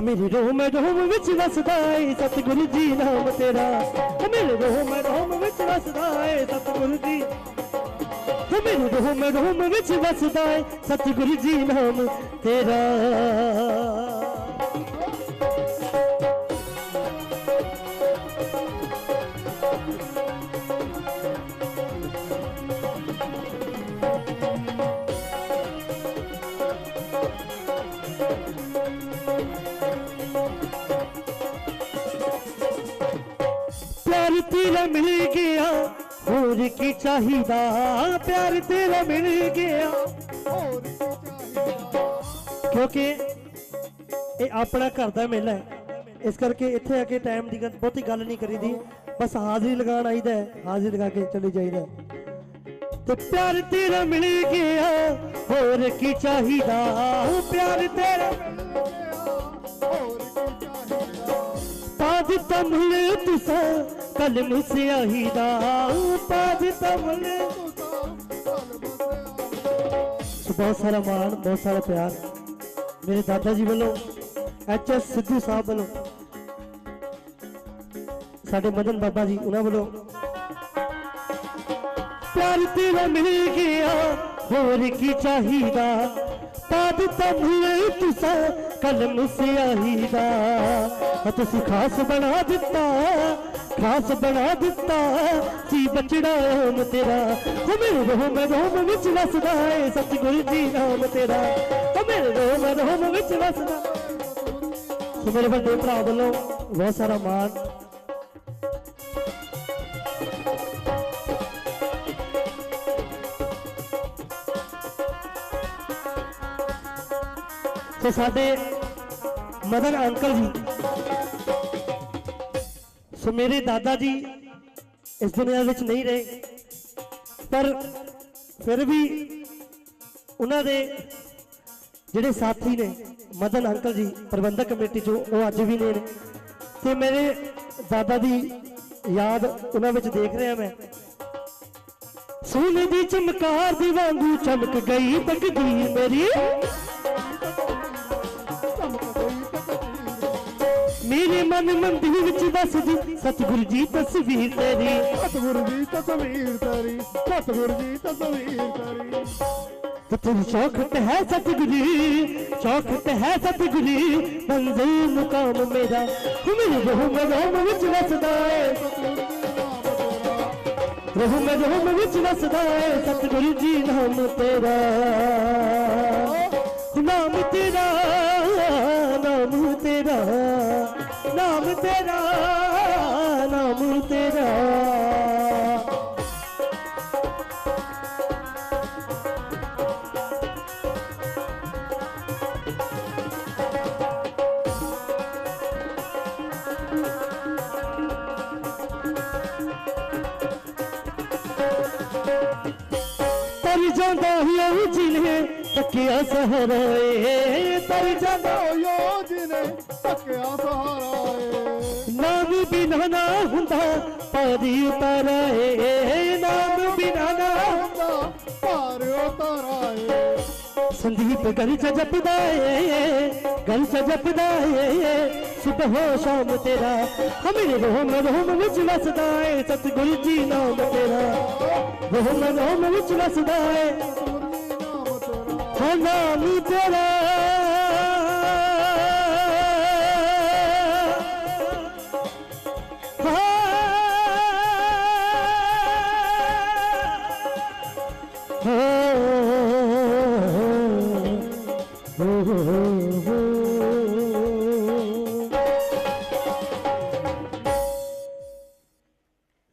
ਮੇਰੇ ਰੋਮ ਰੋਮ ਵਿੱਚ ਵਸਦਾ ਏ, ਸਤਿਗੁਰੂ ਜੀ ਨਾਮ ਤੇਰਾ। ਓ ਮੇਰੇ ਰੋਮ ਰੋਮ ਵਿੱਚ ਵਸਦਾ ਏ, ਸਤਿਗੁਰੂ ਜੀ। ਓ ਮੇਰੇ ਰੋਮ ਰੋਮ ਵਿੱਚ ਵਸਦਾ ਏ, ਸਤਿਗੁਰੂ ਜੀ ਨਾਮ ਤੇਰਾ। ਪਿਆਰ ਤੇਰਾ ਮਿਲ ਗਿਆ ਹੋਰ ਕੀ ਚਾਹੀਦਾ ਪਿਆਰ ਤੇਰਾ ਮਿਲ ਗਿਆ ਕਿਉਂਕਿ ਇਹ ਆਪਣਾ ਘਰ ਦਾ ਮੇਲਾ ਹੈ ਇਸ ਕਰਕੇ ਇੱਥੇ ਆ ਕੇ ਟਾਈਮ ਦੀ ਬਹੁਤੀ ਗੱਲ ਨਹੀਂ ਕਰੀਦੀ ਬਸ ਹਾਜ਼ਰੀ ਲਗਾਉਣ ਆਈਦਾ ਹਾਜ਼ਰੀ ਲਗਾ ਕੇ ਚਲੇ ਜਾਈਦਾ ਤੇ ਪਿਆਰ ਤੇਰਾ ਮਿਲ ਗਿਆ ਹੋਰ ਕੀ ਚਾਹੀਦਾ ਪਿਆਰ ਤੇਰਾ ਪਾ ਦਿੱਤਾ ਮੁੱਲ ਤੁਸਾਂ ਕਲਮ ਸਿਆਹੀ ਦਾ ਪਾ ਦਿੱਤਾ ਮੁੱਲ ਤੂੰ ਤਾਂ ਕਲ ਬਸਿਆ ਸੋ ਬਹੁਤ ਸਾਰਾ ਮਾਣ, ਬਹੁਤ ਸਾਰਾ ਪਿਆਰ। ਮੇਰੇ ਦਾਦਾ ਜੀ ਵੱਲੋਂ, ਐਚ ਐਸ ਸਿੱਧੂ ਸਾਹਿਬ ਵੱਲੋਂ, ਸਾਡੇ ਮਦਨ ਬਾਬਾ ਜੀ, ਉਹਨਾਂ ਵੱਲੋਂ ਪਿਆਰ ਤੇਰਾ ਮਿਲ ਗਿਆ, ਹੋਰ ਕੀ ਚਾਹੀਦਾ? ਪਾ ਦਿੱਤਾ ਤੁਸਾਂ ਕਲਮ ਸਿਆਹੀ ਦਾ ਤੁਸੀਂ ਖਾਸ ਬਣਾ ਦਿੱਤਾ। ਖਾਸ ਬਣਾ ਦਿੱਤਾ ਸੀ ਬਚੜਾ ਓਮ ਤੇਰਾ ਹੋ ਮੇਰੇ ਰੋਮ ਰੋਮ ਵਿੱਚ ਵਸਦਾ ਏ ਸਤਿਗੁਰੂ ਜੀ ਨਾਮ ਤੇਰਾ ਹੋ ਮੇਰੇ ਰੋਮ ਰੋਮ ਵਿੱਚ ਵਸਦਾ ਸੋ ਮੇਰੇ ਵੱਡੇ ਭਰਾ ਵੱਲੋਂ ਬਹੁਤ ਸਾਰਾ ਮਾਣ ਸੋ ਸਾਡੇ ਮਦਨ ਅੰਕਲ ਜੀ ਸੋ ਮੇਰੇ ਦਾਦਾ ਜੀ ਇਸ ਦੁਨੀਆ ਵਿੱਚ ਨਹੀਂ ਰਹੇ। ਪਰ ਫਿਰ ਵੀ ਉਹਨਾਂ ਦੇ ਜਿਹੜੇ ਸਾਥੀ ਨੇ, ਮਦਨ ਅੰਕਲ ਜੀ, ਪ੍ਰਬੰਧਕ ਕਮੇਟੀ ਚੋਂ ਉਹ ਅੱਜ ਵੀ ਨੇ। ਤੇ ਮੇਰੇ ਦਾਦਾ ਦੀ ਯਾਦ ਉਹਨਾਂ ਵਿੱਚ ਦੇਖ ਰਿਹਾ ਮੈਂ। ਸੋਨੇ ਦੀ ਚਮਕਾਰ ਦੀ ਵਾਂਗੂ ਚਮਕ ਗਈ ਤਕਦੀਰ ਮੇਰੀ। ਮੇਰੇ ਮਨ ਮੰਦਿਰ ਵਿੱਚ ਵਸਦੀ। ਸਤਿਗੁਰੂ ਜੀ ਤਸਵੀਰ ਤੇਰੀ। ਸਤਿਗੁਰ ਦੀ ਤਸਵੀਰ ਤੇਰੀ। ਸਤਿਗੁਰ ਦੀ ਤਸਵੀਰ ਤੇਰੀ। ਤੇ ਤੇਰੀ ਚੌਖਟ ਹੈ ਸਤਿਗੁਰੂ ਚੌਖਟ ਹੈ ਸਤਿਗੁਰੂ ਮੰਜ਼ਿਲ ਮੁਕਾਮ ਮੇਰਾ। ਮੇਰੇ ਰੋਹ ਰੋਮ ਵਿੱਚ ਵਸਦਾ ਤੇਰਾ ਰੋਹ ਮੈਂ ਰੋਮ ਵਿੱਚ ਵਸਦਾ ਏ। ਸਤਿਗੁਰੂ ਜੀ ਨਾਮ ਤੇਰਾ। ਤਰ ਜਾਂਦਾ ਹੀ ਉਹ ਜਿਨੇ ਤੱਕਿਆ ਸਹਰਾਏ ਤਰ ਜਾਂਦਾ ਓਯੋ ਜਿਨੇ ਤੱਕਿਆ ਸਹਾਰਾ ਏ। ਨਾਮ ਬਿਨਾ ਨਾ ਹੁੰਦਾ ਪਾਦੀ ਉਤਰਾਏ ਨਾਮ ਸੰਦੀਪ ਗਲ ਚ ਜਪਦਾ ਏ ਗਲ ਚ ਜਪਦਾ ਏ ਸੁਬਹ ਸ਼ਾਮ ਤੇਰਾ। ਹਮਰੇ ਰੋਮ ਰੋਮ ਵਿੱਚ ਵਸਦਾ ਏ। ਸਤਿਗੁਰੂ ਜੀ ਨਾਮ ਤੇਰਾ। ਰੋਮ ਰੋਮ ਵਿੱਚ ਵਸਦਾ ਏ। ਹਾਂ ਨਾਮ ਤੇਰਾ।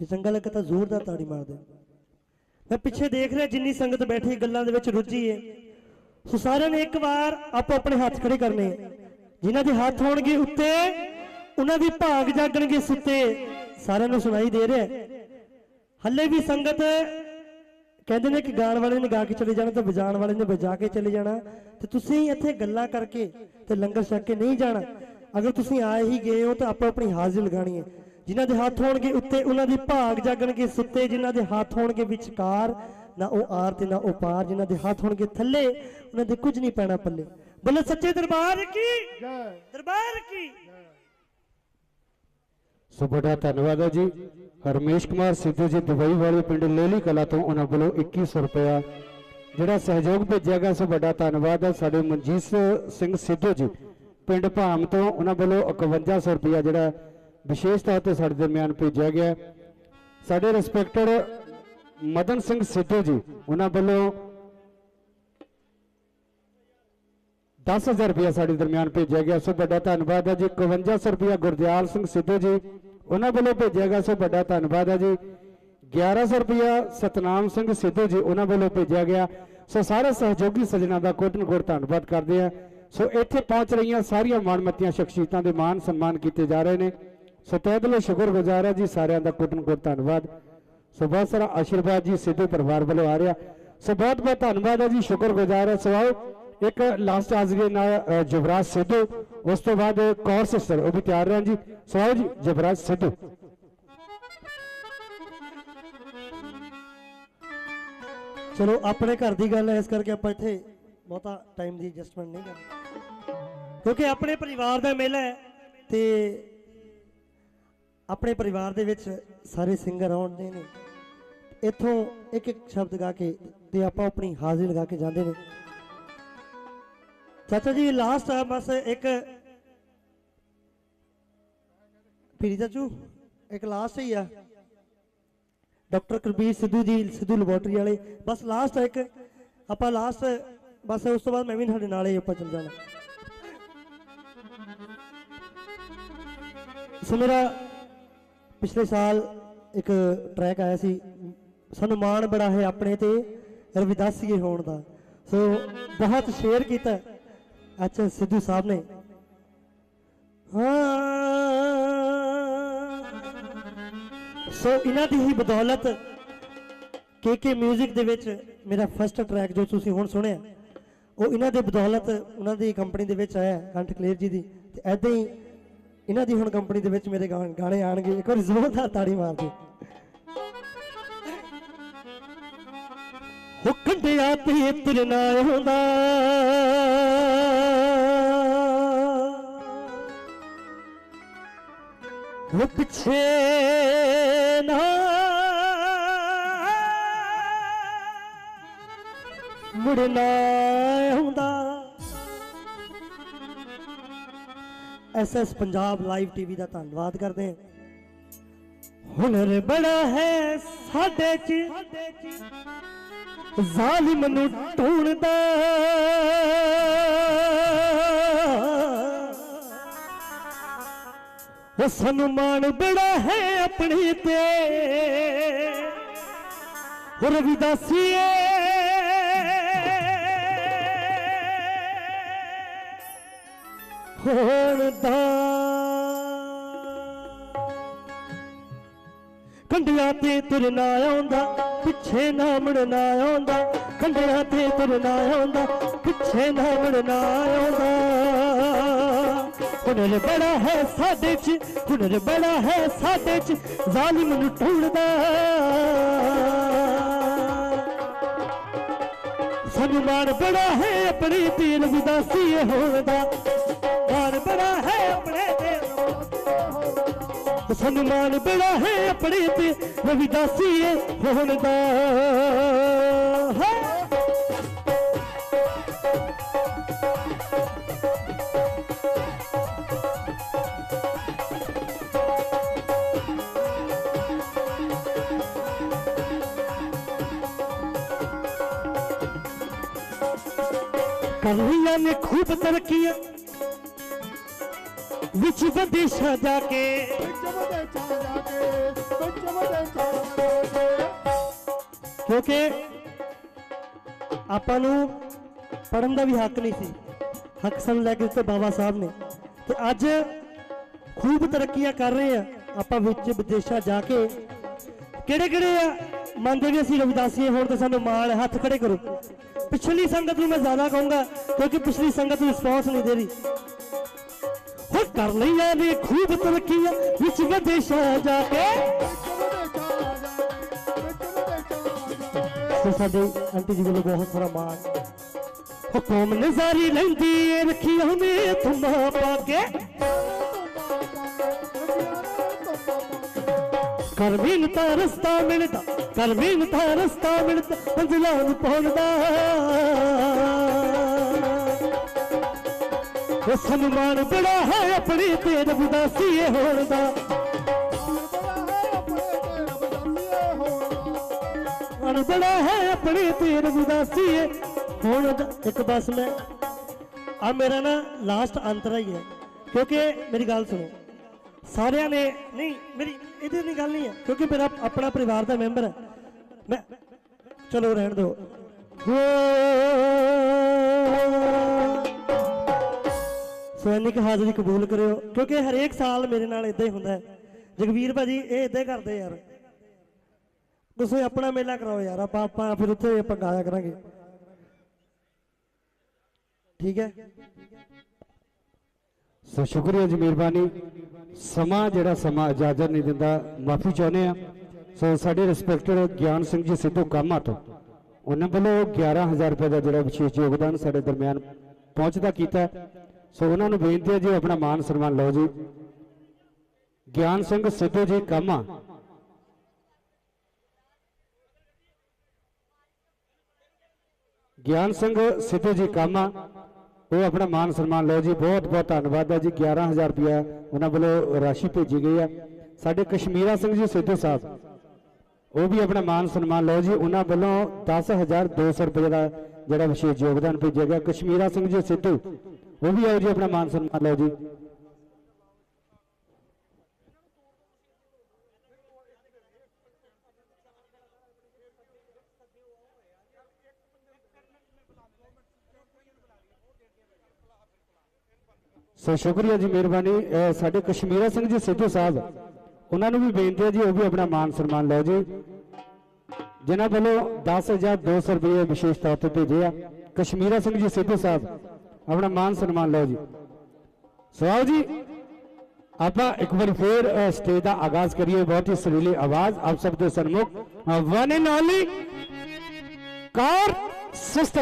ਜੇ ਚੰਗਾ ਲੱਗਾ ਤਾਂ ਜ਼ੋਰਦਾਰ ਤਾੜੀ ਮਾਰ ਦੇ ਮੈਂ ਪਿੱਛੇ ਦੇਖ ਰਿਹਾ ਜਿੰਨੀ ਸੰਗਤ ਬੈਠੀ ਗੱਲਾਂ ਦੇ ਵਿੱਚ ਰੁੱਝੀ ਹੈ। ਸੋ ਸਾਰਿਆਂ ਨੇ ਇੱਕ ਵਾਰ ਆਪੋ ਆਪਣੇ ਹੱਥ ਖੜੇ ਕਰਨੇ ਆ। ਜਿਨ੍ਹਾਂ ਦੇ ਹੱਥ ਹੋਣਗੇ ਉੱਤੇ, ਉਹਨਾਂ ਦੀ ਭਾਗ ਜਾਗਣਗੇ ਸੁੱਤੇ। ਸਾਰਿਆਂ ਨੂੰ ਸੁਣਾਈ ਦੇ ਰਿਹਾ ਹੈ। ਹੱਲੇ ਵੀ ਸੰਗਤ ਕਹਿੰਦੇ ਨੇ ਕਿ ਗਾਣ ਵਾਲੇ ਨੇ ਗਾ ਕੇ ਚਲੇ ਜਾਣਾ ਤੇ ਵਜਾਣ ਵਾਲੇ ਨੇ ਵਜਾ ਕੇ ਚਲੇ ਜਾਣਾ। ਤੇ ਤੁਸੀਂ ਇੱਥੇ ਗੱਲਾਂ ਕਰਕੇ ਤੇ ਲੰਗਰ ਛਕ ਕੇ ਨਹੀਂ ਜਾਣਾ। ਅਗਰ ਤੁਸੀਂ ਆਏ ਹੀ ਗਏ ਹੋ ਤਾਂ ਆਪੋ ਆਪਣੀ ਹਾਜ਼ਰੀ ਲਗਾਣੀ ਹੈ। ਜਿਨ੍ਹਾਂ ਦੇ ਹੱਥ ਹੋਣਗੇ ਉੱਤੇ ਉਹਨਾਂ ਦੀ ਭਾਗ ਜਾਗਣਗੇ ਸੁੱਤੇ ਜਿਨ੍ਹਾਂ ਦੇ ਹੱਥ ਹੋਣਗੇ ਵਿਚਕਾਰ ਨਾ ਉਹ ਆਰ ਤੇ ਨਾ ਉਹ ਪਾਰ ਜਿਨ੍ਹਾਂ ਦੇ ਹੱਥ ਹੋਣਗੇ ਥੱਲੇ ਉਹਨਾਂ ਦੇ ਕੁਝ ਨਹੀਂ ਪੈਣਾ ਪੱਲੇ। ਬੋਲੇ ਸੱਚੇ ਦਰਬਾਰ ਕੀ? ਜੈ। ਦਰਬਾਰ ਸੋ ਬੜਾ ਧੰਨਵਾਦ ਹੈ ਜੀ। ਹਰਮੇਸ਼ ਕੁਮਾਰ ਸਿੱਧੂ ਜੀ ਦੁਬਈ ਵਾਲੇ ਪਿੰਡ ਲੇਲੀ ਕਲਾ ਤੋਂ ਉਹਨਾਂ ਵੱਲੋਂ 2100 ਰੁਪਇਆ ਜਿਹੜਾ ਸਹਿਯੋਗ ਭੇਜਿਆ ਗਿਆ ਸੋ ਵੱਡਾ ਧੰਨਵਾਦ ਹੈ ਸਾਡੇ ਮਨਜੀਤ ਸਿੰਘ ਸਿੱਧੂ ਜੀ। ਪਿੰਡ ਭਾਮ ਤੋਂ ਉਹਨਾਂ ਵੱਲੋਂ 5100 ਰੁਪਇਆ ਜਿਹੜਾ ਵਿਸ਼ੇਸ਼ ਤੌਰ ਤੇ ਸਾਡੇ ਦਰਮਿਆਨ ਭੇਜਿਆ ਗਿਆ ਸਾਡੇ ਰਿਸਪੈਕਟਡ ਮਦਨ ਸਿੰਘ ਸਿੱਧੂ ਜੀ, ਉਹਨਾਂ ਵੱਲੋਂ 10000 ਰੁਪਇਆ ਸਾਡੇ ਦਰਮਿਆਨ ਭੇਜਿਆ ਗਿਆ। ਸੋ ਵੱਡਾ ਧੰਨਵਾਦ ਹੈ ਜੀ। 5100 ਰੁਪਇਆ ਗੁਰਦਿਆਲ ਸਿੰਘ ਸਿੱਧੂ ਜੀ, ਉਹਨਾਂ ਵੱਲੋਂ ਭੇਜਿਆ ਗਿਆ। ਸੋ ਵੱਡਾ ਧੰਨਵਾਦ ਹੈ ਜੀ। 1100 ਰੁਪਇਆ ਸਤਨਾਮ ਸਿੰਘ ਸਿੱਧੂ ਜੀ, ਉਹਨਾਂ ਵੱਲੋਂ ਭੇਜਿਆ ਗਿਆ। ਸੋ ਸਾਰੇ ਸਹਿਯੋਗੀ ਸੱਜਣਾ ਦਾ ਕੋਟਨ ਕੋਟ ਧੰਨਵਾਦ ਕਰਦੇ ਆ ਸੋ ਇੱਥੇ ਪਹੁੰਚ ਰਹੀਆਂ ਸਾਰੀਆਂ ਮਾਣਮੱਤੀਆਂ ਸ਼ਖਸੀਅਤਾਂ ਦੇ ਮਾਣ ਸਨਮਾਨ ਕੀਤੇ ਜਾ ਰਹੇ ਨੇ। ਸੋ ਤਹਿ ਦਿਲੋਂ ਸ਼ੁਕਰਗੁਜ਼ਾਰ ਹੈ ਜੀ ਸਾਰਿਆਂ ਦਾ ਕੋਟਨ ਕੋਟ ਧੰਨਵਾਦ। ਸੋ ਬਹੁਤ ਸਾਰਾ ਆਸ਼ੀਰਵਾਦ ਜੀ ਸਿੱਧੂ ਪਰਿਵਾਰ ਵੱਲੋਂ ਆ ਰਿਹਾ। ਸੋ ਬਹੁਤ ਬਹੁਤ ਧੰਨਵਾਦ ਹੈ ਜੀ ਸ਼ੁਕਰਗੁਜ਼ਾਰ ਹੈ। ਸੋ ਇੱਕ ਲਾਸਟ ਆਜ਼ਗੇ ਨਾਲ ਅ, ਸਿੱਧੂ। ਉਸ ਤੋਂ ਬਾਅਦ ਕੌਰ ਸਿਸਟਰ ਉਹ ਵੀ ਤਿਆਰ ਰਹਿਣ ਜੀ। ਸੋ ਜੀ ਜੁਵਰਾਜ ਸਿੱਧੂ। ਚਲੋ ਆਪਣੇ ਘਰ ਦੀ ਗੱਲ ਹੈ ਇਸ ਕਰਕੇ ਆਪਾਂ ਇੱਥੇ ਬਹੁਤਾ ਟਾਈਮ ਦੀ ਐਡਜਸਟਮੈਂਟ ਨਹੀਂ ਕਰਨੀ। ਕਿਉਂਕਿ ਆਪਣੇ ਪਰਿਵਾਰ ਦਾ ਮੇਲਾ ਹੈ ਤੇ ਆਪਣੇ ਪਰਿਵਾਰ ਦੇ ਵਿੱਚ ਸਾਰੇ ਸਿੰਗਰ ਆਉਂਦੇ ਨੇ। ਇੱਥੋਂ ਇੱਕ ਇੱਕ ਸ਼ਬਦ ਗਾ ਕੇ ਤੇ ਆਪਾਂ ਆਪਣੀ ਹਾਜ਼ਰੀ ਲਗਾ ਕੇ ਜਾਂਦੇ ਨੇ। ਚਾਚਾ ਜੀ ਲਾਸਟ ਆ ਬਸ ਇੱਕ ਪੀਰੀ ਚਾਚੂ, ਇੱਕ ਲਾਸਟ ਹੀ ਆ। ਡਾਕਟਰ ਕੁਲਬੀਰ ਸਿੱਧੂ ਜੀ, ਸਿੱਧੂ ਲੈਬੋਰਟਰੀ ਵਾਲੇ। ਬਸ ਲਾਸਟ ਇੱਕ। ਆਪਾਂ ਲਾਸਟ ਬਸ ਉਸ ਤੋਂ ਬਾਅਦ ਮੈਂ ਵੀ ਤੁਹਾਡੇ ਨਾਲ ਹੀ ਆਪਾਂ ਚੱਲ ਜਾਣਾ। ਸੋ ਮੇਰਾ ਪਿਛਲੇ ਸਾਲ ਇੱਕ ਟਰੈਕ ਆਇਆ ਸੀ। ਸਾਨੂੰ ਮਾਣ ਬੜਾ ਹੈ ਆਪਣੇ ਤੇ ਰਵਿਦਾਸੀਏ ਹੋਣ ਦਾ। ਸੋ ਬਹੁਤ ਸ਼ੇਅਰ ਕੀਤਾ ਅੱਛਾ ਸਿੱਧੂ ਸਾਹਿਬ ਨੇ। ਹਾਂ ਸੋ ਇਹਨਾਂ ਦੀ ਹੀ ਬਦੌਲਤ ਕੇ ਕੇ 뮤직 ਦੇ ਵਿੱਚ ਮੇਰਾ ਫਸਟ ਟਰੈਕ ਜੋ ਤੁਸੀਂ ਹੁਣ ਸੁਣਿਆ, ਉਹ ਇਹਨਾਂ ਦੇ ਬਦੌਲਤ ਉਹਨਾਂ ਦੀ ਕੰਪਨੀ ਦੇ ਵਿੱਚ ਆਇਆ ਕੰਠ ਕਲੇਰ ਜੀ ਦੀ। ਤੇ ਐਦਾਂ ਹੀ ਇਹਨਾਂ ਦੀ ਹੁਣ ਕੰਪਨੀ ਦੇ ਵਿੱਚ ਮੇਰੇ ਗਾ- ਗਾਣੇ ਆਣਗੇ। ਇੱਕ ਵਾਰ ਜ਼ੋਰਦਾਰ ਤਾੜੀ ਮਾਰ ਦਿਓ ਹੋ ਕੰਡਿਆ ਤੇ ਤੁਰਨਾ ਹੁੰਦਾ। ਉਹ ਪਿੱਛੇ ਨਾ ਮੁੜਨਾ ਹੁੰਦਾ ਐਸਐਸ ਪੰਜਾਬ ਲਾਈਵ ਟੀਵੀ ਦਾ ਧੰਨਵਾਦ ਕਰਦੇ ਹਾਂ। ਹੁਨਰ ਬੜਾ ਹੈ ਸਾਡੇ ਚ। ਜ਼ਾਲਿਮ ਨੂੰ ਢੂੰਡਦਾ ਉਹ ਸਾਨੂੰ ਮਾਣ ਬੜਾ ਹੈ ਆਪਣੀ ਤੇ। ਉਹ ਰਵਿਦਾਸੀਏ ਹੋਣ ਦਾ ਕੰਡਿਆਂ ਤੇ ਤੁਰਨਾ ਆਉਂਦਾ, ਪਿੱਛੇ ਨਾ ਮੁੜਨਾ ਆਉਂਦਾ। ਕੰਡਿਆਂ ਤੇ ਤੁਰਨਾ ਆਉਂਦਾ, ਪਿੱਛੇ ਨਾ ਮੁੜਨਾ ਆਉਂਦਾ। ਹੁਨਰ ਬੜਾ ਹੈ ਸਾਡੇ ਚ, ਹੁਨਰ ਬੜਾ ਹੈ ਸਾਡੇ ਚ, ਜ਼ਾਲਿਮ ਨੂੰ ਢੂੰਡਦਾ ਸਾਨੂੰ ਮਾਣ ਬੜਾ ਹੈ, ਆਪਣੇ ਪੀਰ ਵਿਦਾਸੀ ਹੋਣ ਦਾ ਬੜਾ ਹੈ ਆਪਣੇ ਤੇ। ਸਾਨੂੰ ਮਾਣ ਬੜਾ ਹੈ ਆਪਣੇ ਤੇ। ਰਵਿਦਾਸੀ ਹੋਣ ਦਾ। ਹੈ ਨੇ ਖੂਬ ਤਰੱਕੀਆਂ। ਵਿੱਚ ਵਿਦੇਸ਼ਾਂ ਜਾ ਕੇ। ਵਿੱਚ ਵਿਦੇਸ਼ਾਂ ਜਾ ਕੇ ਵਿੱਚ ਵਿਦੇਸ਼ਾਂ ਜਾ ਕੇ ਕਿਉਂਕਿ ਆਪਾਂ ਨੂੰ ਪੜਨ ਦਾ ਵੀ ਹੱਕ ਨਹੀਂ ਸੀ। ਹੱਕ ਸਾਨੂੰ ਲੈ ਕੇ ਦਿੱਤੇ ਬਾਬਾ ਸਾਹਿਬ ਨੇ। ਤੇ ਅੱਜ ਖੂਬ ਤਰੱਕੀਆਂ ਕਰ ਰਹੇ ਆ ਆਪਾਂ ਵਿੱਚ ਵਿਦੇਸ਼ਾਂ ਜਾ ਕੇ। ਕਿਹੜੇ ਕਿਹੜੇ ਆ ਮੰਨਦੇ ਵੀ ਅਸੀਂ ਰਵਿਦਾਸੀਏ ਹੋਣ ਤੇ ਸਾਨੂੰ ਮਾਣ ਹੈ, ਹੱਥ ਖੜੇ ਕਰੋ। ਪਿਛਲੀ ਸੰਗਤ ਨੂੰ ਮੈਂ ਜ਼ਿਆਦਾ ਕਹੂੰਗਾ ਕਿਉਂਕਿ ਪਿਛਲੀ ਸੰਗਤ ਰਿਸਪੌਂਸ ਨਹੀਂ ਦੇ ਰਹੀ। ਕਰ ਲਈਆਂ ਨੇ ਖੂਬ ਤਰੱਕੀਆਂ ਵਿੱਚ ਵਿਦੇਸ਼ਾਂ ਜਾ ਕੇ ਸਾਡੇ ਆਂਟੀ ਜੀ ਵੱਲੋਂ ਬਹੁਤ ਸਾਰਾ ਮਾਣ। ਹੁਕਮ ਨਜ਼ਾਰੀ ਲੈਂਦੀ ਏ ਰੱਖੀ ਉਹਨੇ ਤੁਮਾ ਪਾ ਕੇ। ਕਰਮੀਨ ਤਾਂ ਰਸਤਾ ਮਿਲਦਾ ਕਰਮੀਨ ਤਾਂ ਰਸਤਾ ਮਿਲਦਾ ਮੰਜ਼ਿਲਾਂ ਨੂੰ ਪਹੁੰਚਦਾ ਉਹ ਸਨਮਾਨ ਬੜਾ ਹੈ ਆਪਣੀ ਤੇ ਰਬਦਾਸੀਏ ਹੋਣ ਦਾ ਬੜਾ ਹੈ ਆਪਣੇ ਤੇ ਰਬ ਦਾਸੀਏ ਹੋਣਾ ਮਨ ਬੜਾ ਹੈ ਆਪਣੀ ਤੇ ਰਬਦਾਸੀਏ ਹੋਣ ਦਾ ਇੱਕ ਬਸ ਮੈਂ ਆ ਮੇਰਾ ਨਾ ਲਾਸਟ ਅੰਤਰਾ ਹੀ ਹੈ ਕਿਉਂਕਿ ਮੇਰੀ ਗੱਲ ਸੁਣੋ ਸਾਰਿਆਂ ਨੇ ਨਹੀਂ ਮੇਰੀ ਇਹਦੇ ਨਹੀਂ ਗੱਲ ਨਹੀਂ ਹੈ ਕਿਉਂਕਿ ਮੇਰਾ ਆਪਣਾ ਪਰਿਵਾਰ ਦਾ ਮੈਂਬਰ ਹੈ ਮੈਂ ਚਲੋ ਰਹਿਣ ਦਿਓ ਸੋ ਇੰਨੀ ਹਾਜ਼ਰੀ ਕਬੂਲ ਕਰਿਓ, ਕਿਉਂਕਿ ਹਰੇਕ ਸਾਲ ਮੇਰੇ ਨਾਲ ਇਦਾਂ ਹੀ ਹੁੰਦਾ ਹੈ। ਜਗਵੀਰ ਭਾਜੀ, ਇਹ ਇਦਾਂ ਕਰਦੇ ਯਾਰ। ਤੁਸੀਂ ਆਪਣਾ ਮੇਲਾ ਕਰਾਓ ਯਾਰ, ਆਪਾਂ ਆਪਾਂ ਫਿਰ ਉੱਥੇ ਆਪਾਂ ਗਾਇਆ ਕਰਾਂਗੇ। ਠੀਕ ਹੈ? ਸੋ ਸ਼ੁਕਰੀਆ ਜੀ ਮਿਹਰਬਾਨੀ। ਸਮਾਂ ਜਿਹੜਾ ਸਮਾਂ ਇਜਾਜ਼ਤ ਨਹੀਂ ਦਿੰਦਾ, ਮਾਫੀ ਚਾਹੁੰਦੇ ਆ ਸੋ ਸਾਡੇ ਰਿਸਪੈਕਟਡ ਗਿਆਨ ਸਿੰਘ ਜੀ ਸਿੱਧੂ ਕਾਮਾ ਤੋਂ, ਉਹਨਾਂ ਵੱਲੋਂ 11000 ਰੁਪਏ ਦਾ ਜਿਹੜਾ ਵਿਸ਼ੇਸ਼ ਯੋਗਦਾਨ ਸਾਡੇ ਦਰਮਿਆਨ ਪਹੁੰਚਦਾ ਕੀਤਾ ਸੋ ਉਹਨਾਂ ਨੂੰ ਬੇਨਤੀ ਹੈ ਜੀ, ਆਪਣਾ ਮਾਨ ਸਨਮਾਨ ਲਓ ਜੀ। ਗਿਆਨ ਸਿੰਘ ਸਿੱਧੂ ਜੀ, ਕਾਮਾ ਗਿਆਨ ਸਿੰਘ ਸਿੱਧੂ ਜੀ, ਕਾਮਾ ਉਹ ਆਪਣਾ ਮਾਨ ਸਨਮਾਨ ਲਓ ਜੀ। ਬਹੁਤ ਬਹੁਤ ਧੰਨਵਾਦ ਹੈ ਜੀ। 11000 ਰੁਪਇਆ ਉਹਨਾਂ ਵੱਲੋਂ ਰਾਸ਼ੀ ਭੇਜੀ ਗਈ ਹੈ। ਸਾਡੇ ਕਸ਼ਮੀਰਾ ਸਿੰਘ ਜੀ, ਸਿੱਧੂ ਸਾਹਿਬ, ਉਹ ਵੀ ਆਪਣਾ ਮਾਨ ਸਨਮਾਨ ਲਓ ਜੀ। ਉਹਨਾਂ ਵੱਲੋਂ 10200 ਰੁਪਏ ਦਾ ਜਿਹੜਾ ਵਿਸ਼ੇਸ਼ ਯੋਗਦਾਨ ਭੇਜਿਆ ਗਿਆ। ਕਸ਼ਮੀਰਾ ਸਿੰਘ ਜੀ, ਸਿੱਧੂ ਉਹ ਵੀ ਆਓ ਜੀ ਆਪਣਾ ਮਾਨ ਸਨਮਾਨ ਲਓ ਜੀ। ਸੋ ਸ਼ੁਕਰੀਆ ਜੀ ਮਿਹਰਬਾਨੀ। ਅਹ ਸਾਡੇ ਕਸ਼ਮੀਰਾ ਸਿੰਘ ਜੀ ਸਿੱਧੂ ਸਾਹਿਬ, ਉਹਨਾਂ ਨੂੰ ਵੀ ਬੇਨਤੀ ਹੈ ਜੀ, ਉਹ ਵੀ ਆਪਣਾ ਮਾਨ ਸਨਮਾਨ ਲਓ ਜੀ। ਜਿਨ੍ਹਾਂ ਵੱਲੋਂ 10200 ਰੁਪਏ ਵਿਸ਼ੇਸ਼ ਤੌਰ ਤੇ ਭੇਜੇ ਆ। ਕਸ਼ਮੀਰਾ ਸਿੰਘ ਜੀ ਸਿੱਧੂ ਸਾਹਿਬ ਆਪਣਾ ਮਾਨ ਸਨਮਾਨ ਲਓ ਜੀ। ਸੋ ਜੀ, ਆਪਾਂ ਇੱਕ ਵਾਰ ਫੇਰ ਸਟੇਜ ਦਾ ਆਗਾਜ਼ ਕਰੀਏ। ਬਹੁਤ ਹੀ ਸੁਰੀਲੀ ਆਵਾਜ਼, ਆਪ ਸਭ ਦੇ ਸਨਮੁਖ। One and only car sister.